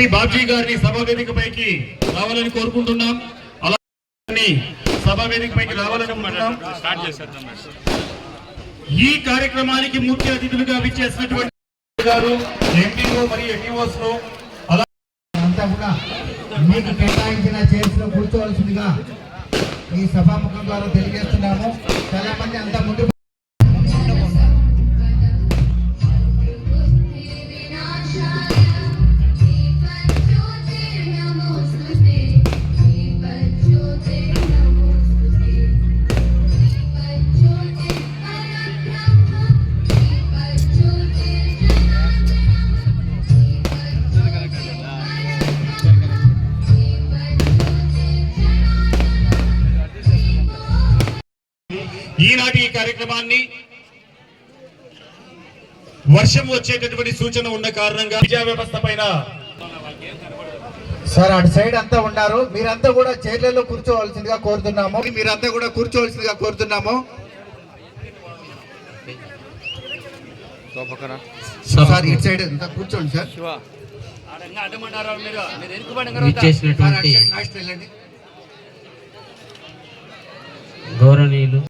శ్రీ బాబ్జీ గారిని సభా వేదికపైకి రావాలని కోరుకుంటున్నాం. అలాగే సభా వేదికపైకి రావాలని ఈ కార్యక్రమానికి ముఖ్య అతిథులుగా విచ్చేసినటువంటి గారు ఎంపీఓ మరియు ఎన్ఈఓస్ను అంతా కూడా మీకు కేటాయించిన చైర్స్లో కూర్చోవలసిందిగా ఈ సభాముఖం ద్వారా తెలియజేస్తున్నాము. చాలా ఈనాటి ఈ కార్యక్రమాన్ని వర్షం వచ్చేటటువంటి సూచన ఉన్న కారణంగా విద్యా వ్యవస్థ పైన సార్ అటు సైడ్ అంతా ఉన్నారు. మీరంతా కూడా చైర్లలో కూర్చోవలసిందిగా కోరుతున్నాము. మీరంతా కూడా కూర్చోవలసిందిగా కోరుతున్నాము. సార్ ఇటు సైడ్ కూర్చోండి సార్. గౌరవనీయులు